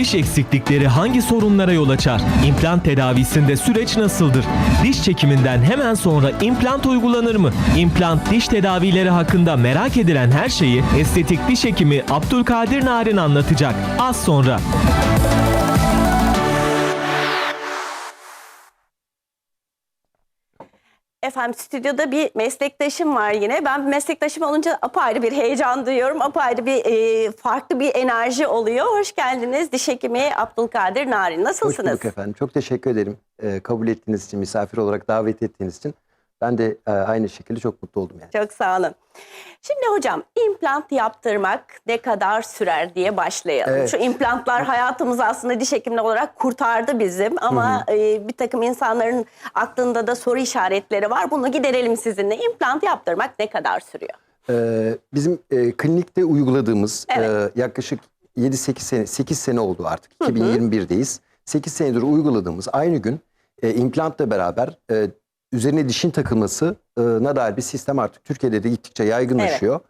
Diş eksiklikleri hangi sorunlara yol açar? İmplant tedavisinde süreç nasıldır? Diş çekiminden hemen sonra implant uygulanır mı? İmplant diş tedavileri hakkında merak edilen her şeyi estetik diş hekimi Abdülkadir Narin anlatacak. Az sonra. Efendim stüdyoda bir meslektaşım var yine. Ben meslektaşım olunca apayrı bir heyecan duyuyorum. Apayrı bir e, farklı bir enerji oluyor. Hoş geldiniz diş hekimi Abdülkadir Narin. Hoş Nasılsınız? bulduk efendim. Çok teşekkür ederim Ee, kabul ettiğiniz için, misafir olarak davet ettiğiniz için. Ben de e, aynı şekilde çok mutlu oldum yani. Çok sağ olun. Şimdi hocam implant yaptırmak ne kadar sürer diye başlayalım. Evet. Şu implantlar hayatımızı aslında diş hekimliği olarak kurtardı bizim ama e, bir takım insanların aklında da soru işaretleri var. Bunu giderelim sizinle. İmplant yaptırmak ne kadar sürüyor? Ee, bizim e, klinikte uyguladığımız Evet. e, yaklaşık 7-8 sene, 8 sene oldu artık. 2021'deyiz. 8 senedir uyguladığımız aynı gün e, implantla beraber e, üzerine dişin takılmasına dair bir sistem artık Türkiye'de de gittikçe yaygınlaşıyor.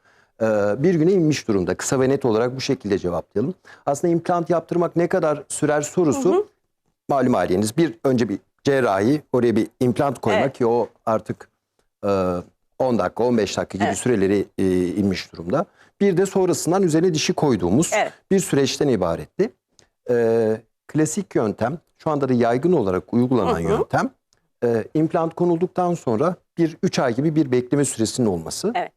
Ee, bir güne inmiş durumda. Kısa ve net olarak bu şekilde cevaplayalım. Aslında implant yaptırmak ne kadar sürer sorusu malum haliniz. Bir önce bir cerrahi oraya bir implant koymak Evet. ki o artık e, 10 dakika 15 dakika gibi Evet. süreleri e, inmiş durumda. Bir de sonrasından üzerine dişi koyduğumuz Evet. bir süreçten ibaretti. E, klasik yöntem şu anda da yaygın olarak uygulanan Hı hı. yöntem e, implant konulduktan sonra bir 3 ay gibi bir bekleme süresinin olması. Evet.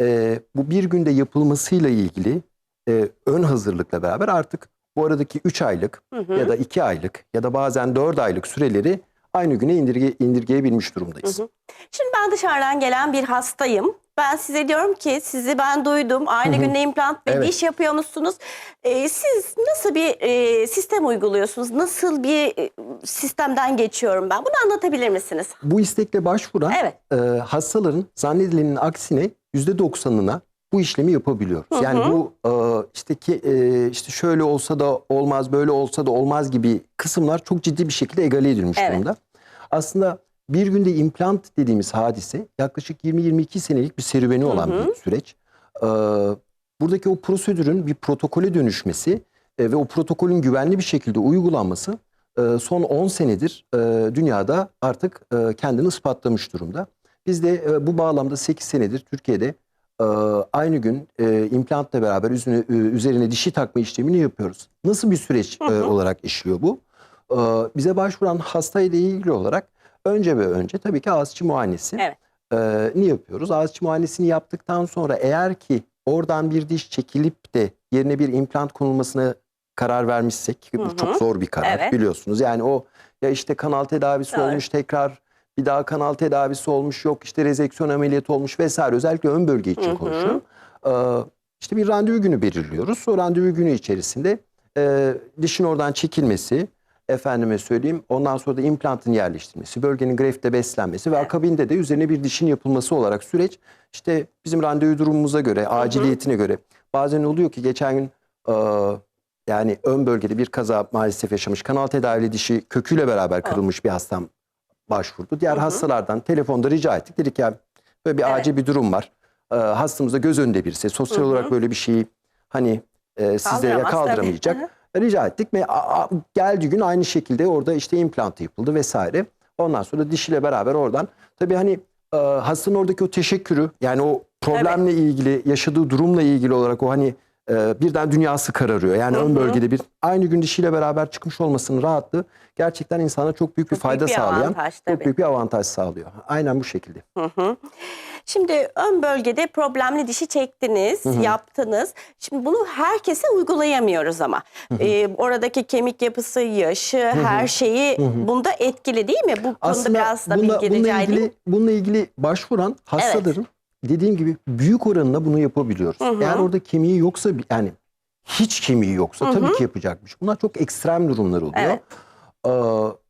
E, bu bir günde yapılmasıyla ilgili e, ön hazırlıkla beraber artık bu aradaki 3 aylık Hı hı. ya da 2 aylık ya da bazen 4 aylık süreleri aynı güne indirge, indirgeyebilmiş durumdayız. Hı hı. Şimdi ben dışarıdan gelen bir hastayım. Ben size diyorum ki sizi ben duydum. Aynı günde implant ve Evet. diş yapıyormuşsunuz. Ee, siz nasıl bir e, sistem uyguluyorsunuz? Nasıl bir e, sistemden geçiyorum ben? Bunu anlatabilir misiniz? Bu istekle başvuran Evet. e, hastaların zannedilenin aksine %90'ına bu işlemi yapabiliyoruz. Hı hı. Yani bu e, işte ki e, işte şöyle olsa da olmaz, böyle olsa da olmaz gibi kısımlar çok ciddi bir şekilde egale edilmiş Evet. durumda. Aslında bir günde implant dediğimiz hadise yaklaşık 20-22 senelik bir serüveni olan Hı hı. bir süreç. E, buradaki o prosedürün bir protokole dönüşmesi e, ve o protokolün güvenli bir şekilde uygulanması e, son 10 senedir e, dünyada artık e, kendini ispatlamış durumda. Biz de e, bu bağlamda 8 senedir Türkiye'de e, aynı gün e, implantla beraber üzerine, e, üzerine dişi takma işlemini yapıyoruz. Nasıl bir süreç e, olarak işliyor bu? E, bize başvuran hastayla ilgili olarak önce ve önce tabii ki ağızçı muayenesi Evet. e, ni yapıyoruz. Ağızçı muayenesini yaptıktan sonra eğer ki oradan bir diş çekilip de yerine bir implant konulmasına karar vermişsek Hı bu çok zor bir karar Evet. biliyorsunuz. Yani o ya işte kanal tedavisi Doğru. olmuş tekrar bir daha kanal tedavisi olmuş yok işte rezeksiyon ameliyatı olmuş vesaire özellikle ön bölge için Hı hı. konuşuyorum. Ee, işte bir randevu günü belirliyoruz. O randevu günü içerisinde e, dişin oradan çekilmesi, efendime söyleyeyim ondan sonra da implantın yerleştirilmesi, bölgenin grefte beslenmesi ve akabinde de üzerine bir dişin yapılması olarak süreç işte bizim randevu durumumuza göre, aciliyetine göre bazen oluyor ki geçen gün e, yani ön bölgede bir kaza maalesef yaşamış. Kanal tedavili dişi köküyle beraber kırılmış bir hastam başvurdu. Diğer Hı hı. hastalardan telefonda rica ettik. Dedik ya böyle bir Evet. acil bir durum var. Ee, hastamızda göz önünde birisi. Sosyal Hı hı. olarak böyle bir şeyi hani e, sizlere Kaldıramaz tabii. kaldıramayacak. Hı Rica ettik ve geldiği gün aynı şekilde orada işte implantı yapıldı vesaire. Ondan sonra dişiyle beraber oradan tabii hani e, hastanın oradaki o teşekkürü yani o problemle ilgili yaşadığı durumla ilgili olarak o hani e, birden dünyası kararıyor. Yani Hı ön bölgede bir aynı gün dişiyle beraber çıkmış olmasının rahatlığı gerçekten insana çok büyük bir Çok fayda büyük bir sağlayan, avantaj çok tabii. büyük bir avantaj sağlıyor. Aynen bu şekilde. Hı hı. Şimdi ön bölgede problemli dişi çektiniz, yaptınız. Şimdi bunu herkese uygulayamıyoruz ama. Ee, oradaki kemik yapısı, yaşı, her şeyi bunda etkili değil mi? Bu konuda Aslında biraz da bilgi bununla rica edeyim. ilgili bununla ilgili başvuran hastaların dediğim gibi büyük oranında bunu yapabiliyoruz. Hı hı. Eğer orada kemiği yoksa yani hiç kemiği yoksa Hı tabii hı. ki yapacakmış. Bunlar çok ekstrem durumlar oluyor. Evet.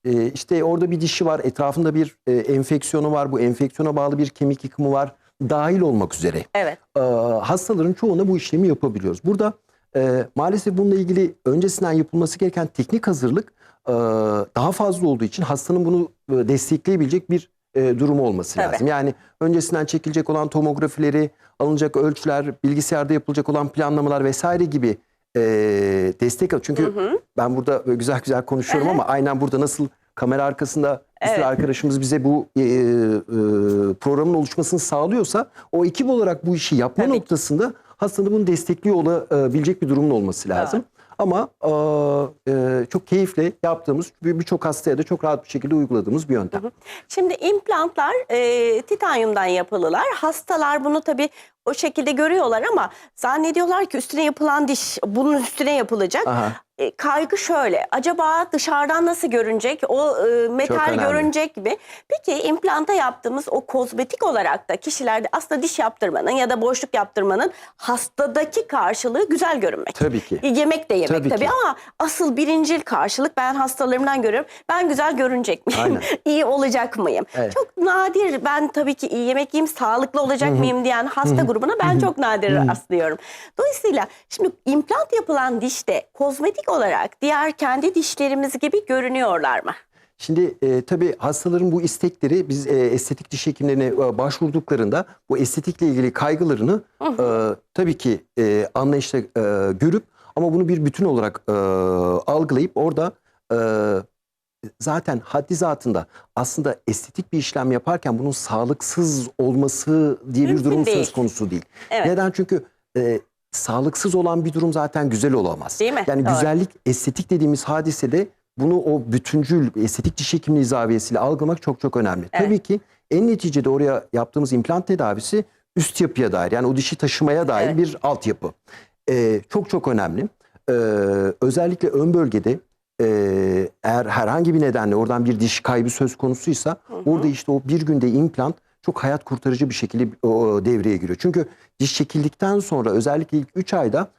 Ee, e, işte orada bir dişi var, etrafında bir e, enfeksiyonu var, bu enfeksiyona bağlı bir kemik yıkımı var dahil olmak üzere. Evet. Ee, hastaların çoğuna bu işlemi yapabiliyoruz. Burada e, maalesef bununla ilgili öncesinden yapılması gereken teknik hazırlık e, daha fazla olduğu için hastanın bunu e, destekleyebilecek bir e, durumu olması Tabii. lazım. Yani öncesinden çekilecek olan tomografileri, alınacak ölçüler, bilgisayarda yapılacak olan planlamalar vesaire gibi e, destek al. Çünkü ben burada güzel güzel konuşuyorum ama aynen burada nasıl kamera arkasında bir sürü Evet. arkadaşımız bize bu e, e, programın oluşmasını sağlıyorsa o ekip olarak bu işi yapma Tabii noktasında hastanın bunu destekliyor olabilecek bir durumun olması lazım. Ama e, e, çok keyifle yaptığımız bir- birçok hastaya da çok rahat bir şekilde uyguladığımız bir yöntem. Şimdi implantlar e, titanyumdan yapılılar. Hastalar bunu tabii o şekilde görüyorlar ama zannediyorlar ki üstüne yapılan diş bunun üstüne yapılacak. Aha. E, kaygı şöyle. Acaba dışarıdan nasıl görünecek? O e, metal görünecek mi? Peki implanta yaptığımız o kozmetik olarak da kişilerde aslında diş yaptırmanın ya da boşluk yaptırmanın hastadaki karşılığı güzel görünmek. Tabii ki. E, Yemek de yemek Tabii tabii, ki. ama asıl birincil karşılık ben hastalarımdan görüyorum. Ben güzel görünecek miyim? Aynen. iyi olacak mıyım? Evet. Çok nadir ben tabii ki iyi yemek yiyeyim, sağlıklı olacak mıyım diyen hasta grubuna ben çok nadir rastlıyorum. Dolayısıyla şimdi implant yapılan dişte kozmetik olarak diğer kendi dişlerimiz gibi görünüyorlar mı? Şimdi e, tabii hastaların bu istekleri biz e, estetik diş hekimlerine e, başvurduklarında bu estetikle ilgili kaygılarını e, tabii ki e, anlayışla e, görüp ama bunu bir bütün olarak e, algılayıp orada e, zaten haddi zatında aslında estetik bir işlem yaparken bunun sağlıksız olması diye bir Mümkün durum değil. söz konusu değil. Evet. Neden? Çünkü e, sağlıksız olan bir durum zaten güzel olamaz. Değil mi? Yani Doğru. güzellik, estetik dediğimiz hadisede bunu o bütüncül estetik diş hekimliği zaviyesiyle algılamak çok çok önemli. Evet. Tabii ki en neticede oraya yaptığımız implant tedavisi üst yapıya dair yani o dişi taşımaya dair Evet. bir altyapı. Ee, çok çok önemli. Ee, özellikle ön bölgede e, eğer herhangi bir nedenle oradan bir diş kaybı söz konusuysa orada işte o bir günde implant çok hayat kurtarıcı bir şekilde o, devreye giriyor. Çünkü diş çekildikten sonra özellikle ilk 3 ayda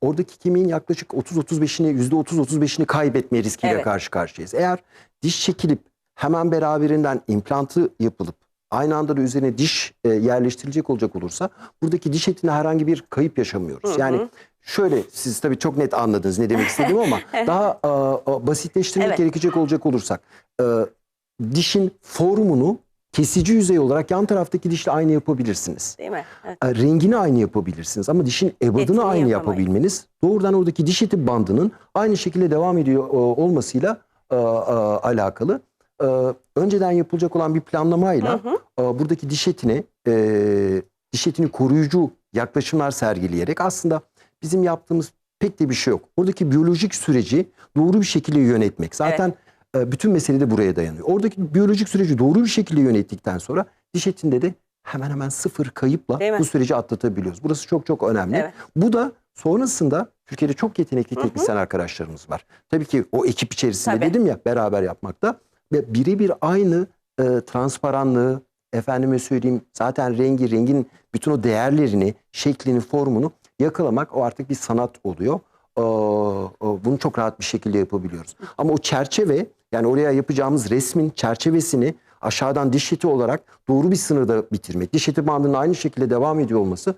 oradaki kemiğin yaklaşık 30-35'ini %30-35'ini kaybetme riskiyle Evet. karşı karşıyayız. Eğer diş çekilip hemen beraberinden implantı yapılıp aynı anda da üzerine diş e, yerleştirilecek olacak olursa buradaki diş etinde herhangi bir kayıp yaşamıyoruz. Yani şöyle siz tabii çok net anladınız ne demek istediğimi ama daha e, basitleştirmek Evet. gerekecek olacak olursak e, dişin formunu kesici yüzey olarak yan taraftaki dişle aynı yapabilirsiniz. Değil mi? Evet. E, rengini aynı yapabilirsiniz ama dişin ebadını Etini aynı yapamayız. yapabilmeniz doğrudan oradaki diş eti bandının aynı şekilde devam ediyor e, olmasıyla e, e, alakalı. E, önceden yapılacak olan bir planlamayla e, buradaki diş etini e, diş etini koruyucu yaklaşımlar sergileyerek aslında bizim yaptığımız pek de bir şey yok. Oradaki biyolojik süreci doğru bir şekilde yönetmek. Zaten e, bütün mesele de buraya dayanıyor. Oradaki biyolojik süreci doğru bir şekilde yönettikten sonra diş etinde de hemen hemen sıfır kayıpla bu süreci atlatabiliyoruz. Burası çok çok önemli. Evet. Bu da sonrasında Türkiye'de çok yetenekli teknisyen arkadaşlarımız var. Tabii ki o ekip içerisinde Tabii. dedim ya beraber yapmakta ve birebir aynı e, transparanlığı efendime söyleyeyim zaten rengi rengin bütün o değerlerini, şeklini, formunu yakalamak o artık bir sanat oluyor. Ee, e, bunu çok rahat bir şekilde yapabiliyoruz. Ama o çerçeve yani oraya yapacağımız resmin çerçevesini aşağıdan diş eti olarak doğru bir sınırda bitirmek. Diş eti bandının aynı şekilde devam ediyor olması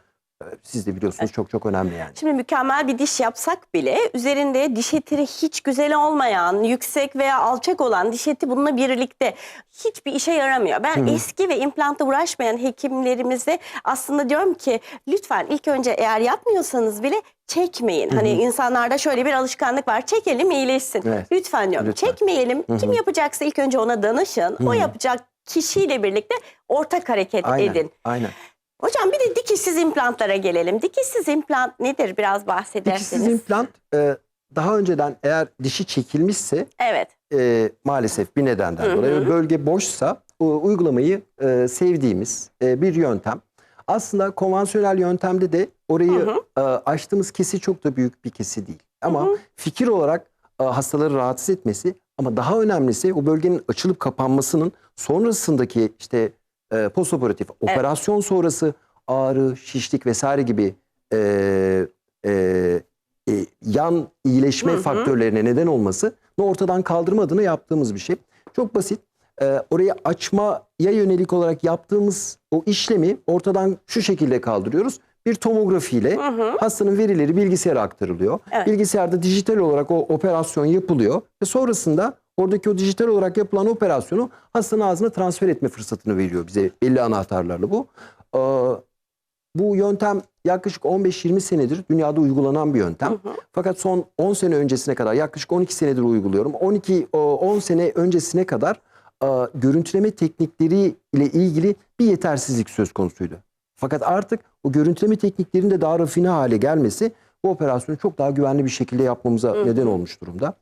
siz de biliyorsunuz çok çok önemli yani. Şimdi mükemmel bir diş yapsak bile üzerinde diş eti hiç güzel olmayan, yüksek veya alçak olan diş eti bununla birlikte hiçbir işe yaramıyor. Ben eski ve implantla uğraşmayan hekimlerimize aslında diyorum ki lütfen ilk önce eğer yapmıyorsanız bile çekmeyin. Hani insanlarda şöyle bir alışkanlık var. Çekelim iyileşsin. Evet. Lütfen diyorum. Lütfen. Çekmeyelim. Kim yapacaksa ilk önce ona danışın. O yapacak kişiyle birlikte ortak hareket Aynen. edin. Aynen. Hocam bir de dikişsiz implantlara gelelim. Dikişsiz implant nedir biraz bahsederseniz? Dikişsiz implant e, daha önceden eğer dişi çekilmişse Evet. e, maalesef bir nedenden dolayı ve bölge boşsa uygulamayı e, sevdiğimiz e, bir yöntem. Aslında konvansiyonel yöntemde de orayı e, açtığımız kesi çok da büyük bir kesi değil. Ama fikir olarak e, hastaları rahatsız etmesi ama daha önemlisi o bölgenin açılıp kapanmasının sonrasındaki işte e, postoperatif operasyon sonrası ağrı, şişlik vesaire gibi e, e, e, yan iyileşme faktörlerine neden olması ortadan kaldırma adına yaptığımız bir şey. Çok basit. E, orayı açmaya yönelik olarak yaptığımız o işlemi ortadan şu şekilde kaldırıyoruz. Bir tomografiyle hastanın verileri bilgisayara aktarılıyor. Evet. Bilgisayarda dijital olarak o operasyon yapılıyor ve sonrasında oradaki o dijital olarak yapılan operasyonu hastanın ağzına transfer etme fırsatını veriyor bize belli anahtarlarla bu. Ee, bu yöntem yaklaşık 15-20 senedir dünyada uygulanan bir yöntem. Fakat son 10 sene öncesine kadar yaklaşık 12 senedir uyguluyorum. 12 o 10 sene öncesine kadar e, görüntüleme teknikleri ile ilgili bir yetersizlik söz konusuydu. Fakat artık o görüntüleme tekniklerinin de daha rafine hale gelmesi bu operasyonu çok daha güvenli bir şekilde yapmamıza neden olmuş durumda.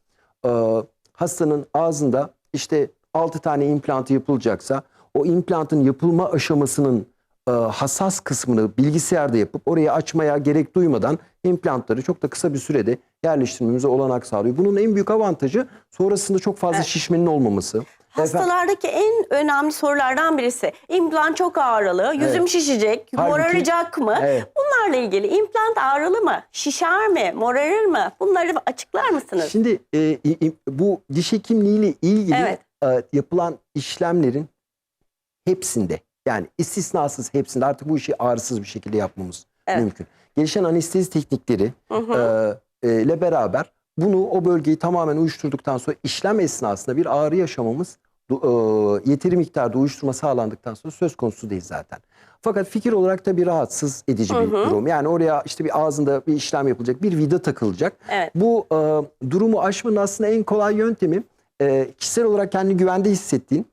Hastanın ağzında işte 6 tane implantı yapılacaksa o implantın yapılma aşamasının hassas kısmını bilgisayarda yapıp orayı açmaya gerek duymadan implantları çok da kısa bir sürede yerleştirmemize olanak sağlıyor. Bunun en büyük avantajı sonrasında çok fazla Evet. şişmenin olmaması. Hastalardaki en önemli sorulardan birisi implant çok ağrılı, yüzüm Evet. şişecek, Halbuki- moraracak mı? Evet. Bunlarla ilgili implant ağrılı mı, şişer mi, morarır mı? Bunları açıklar mısınız? Şimdi e, bu diş hekimliğiyle ilgili Evet. e, yapılan işlemlerin hepsinde yani istisnasız hepsinde artık bu işi ağrısız bir şekilde yapmamız Evet. mümkün. Gelişen anestezi teknikleri Hı hı. e, e, ile beraber bunu o bölgeyi tamamen uyuşturduktan sonra işlem esnasında bir ağrı yaşamamız e, yeteri miktarda uyuşturma sağlandıktan sonra söz konusu değil zaten. Fakat fikir olarak da bir rahatsız edici bir durum. Yani oraya işte bir ağzında bir işlem yapılacak, bir vida takılacak. Evet. Bu e, durumu aşmanın aslında en kolay yöntemi e, kişisel olarak kendini güvende hissettiğin,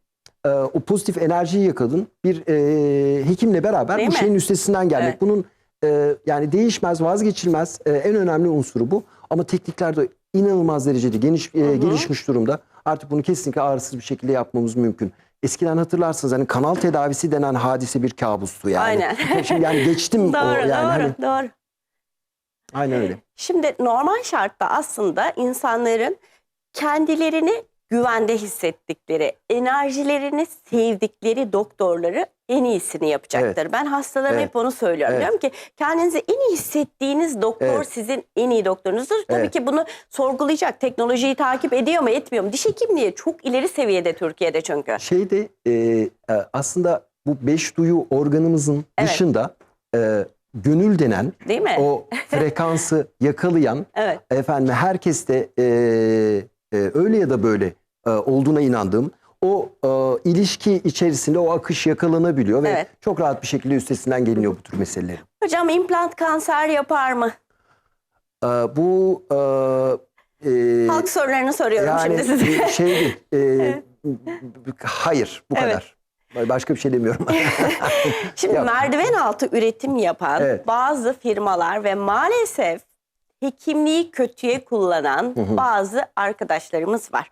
e, o pozitif enerjiyi yakaladığın bir e, hekimle beraber Değil bu mi? şeyin üstesinden gelmek. Evet. Bunun e, yani değişmez, vazgeçilmez e, en önemli unsuru bu. Ama teknikler de inanılmaz derecede geniş e, gelişmiş durumda. Artık bunu kesinlikle ağrısız bir şekilde yapmamız mümkün. Eskiden hatırlarsınız hani kanal tedavisi denen hadise bir kabustu yani. Aynen. Şimdi yani geçtim doğru, o yani doğru, hani doğru. aynen öyle. Şimdi normal şartta aslında insanların kendilerini güvende hissettikleri, enerjilerini sevdikleri doktorları en iyisini yapacaktır. Ben hastalarıma Evet. hep onu söylüyorum. Evet. Diyorum ki kendinizi en iyi hissettiğiniz doktor Evet. sizin en iyi doktorunuzdur. Tabii Evet. ki bunu sorgulayacak. Teknolojiyi takip ediyor mu etmiyor mu? Diş hekimliği çok ileri seviyede Türkiye'de çünkü. Şeyde e, e, aslında bu beş duyu organımızın Evet. dışında e, gönül denen Değil mi? o frekansı yakalayan Evet. efendim herkeste e, e, öyle ya da böyle e, olduğuna inandığım o e, ilişki içerisinde o akış yakalanabiliyor ve Evet. çok rahat bir şekilde üstesinden geliniyor bu tür meselelerin. Hocam implant kanser yapar mı? E, bu e, e, Halk sorularını soruyorum şimdi size. şeydi e, hayır bu Evet. kadar. Başka bir şey demiyorum. Şimdi Yok. merdiven altı üretim yapan Evet. bazı firmalar ve maalesef hekimliği kötüye kullanan bazı arkadaşlarımız var.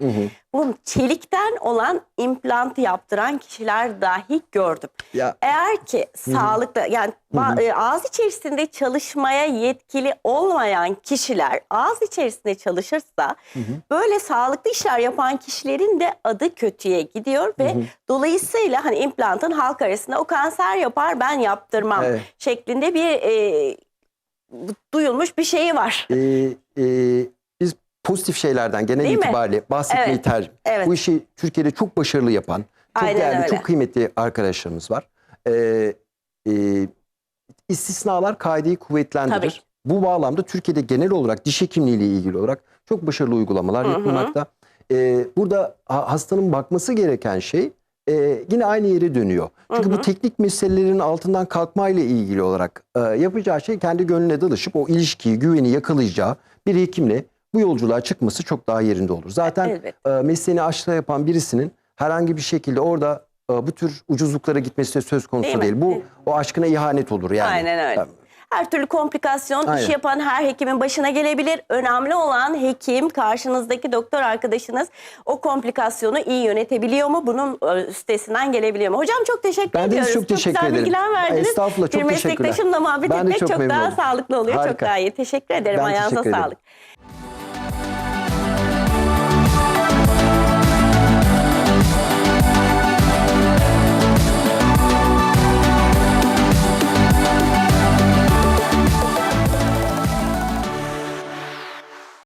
Bu çelikten olan implant yaptıran kişiler dahi gördüm. ya. Eğer ki sağlıklı yani ba- e, ağız içerisinde çalışmaya yetkili olmayan kişiler ağız içerisinde çalışırsa böyle sağlıklı işler yapan kişilerin de adı kötüye gidiyor ve dolayısıyla hani implantın halk arasında o kanser yapar ben yaptırmam Evet. şeklinde bir e, duyulmuş bir şeyi var. e, e, biz pozitif şeylerden genel Değil mi? itibariyle bahsetmeyi Evet, tercih. evet. Bu işi Türkiye'de çok başarılı yapan, çok Aynen değerli, öyle. çok kıymetli arkadaşlarımız var. E, e, istisnalar kaideyi kuvvetlendirir. Tabii. Bu bağlamda Türkiye'de genel olarak diş hekimliği ile ilgili olarak çok başarılı uygulamalar yapılmakta. E, burada ha- hastanın bakması gereken şey e, yine aynı yere dönüyor. Çünkü bu teknik meselelerin altından kalkmayla ilgili olarak e, yapacağı şey kendi gönlüne dalışıp o ilişkiyi, güveni yakalayacağı bir hekimle bu yolculuğa çıkması çok daha yerinde olur. Zaten Evet. e, mesleğini aşkla yapan birisinin herhangi bir şekilde orada e, bu tür ucuzluklara gitmesi de söz konusu Değil değil. Bu o aşkına ihanet olur yani. Aynen öyle. Her türlü komplikasyon Aynen. iş yapan her hekimin başına gelebilir. Önemli olan hekim, karşınızdaki doktor arkadaşınız o komplikasyonu iyi yönetebiliyor mu? Bunun e, üstesinden gelebiliyor mu? Hocam çok teşekkür Ben de ediyoruz. çok teşekkür güzel ederim. bilgiler verdiniz. Estağfurullah, çok Bir meslektaşımla muhabbet Ben de etmek çok çok, daha oldum. sağlıklı oluyor. Çok Harika. daha iyi. Teşekkür ederim. Ben Ayağınıza teşekkür ederim. sağlık.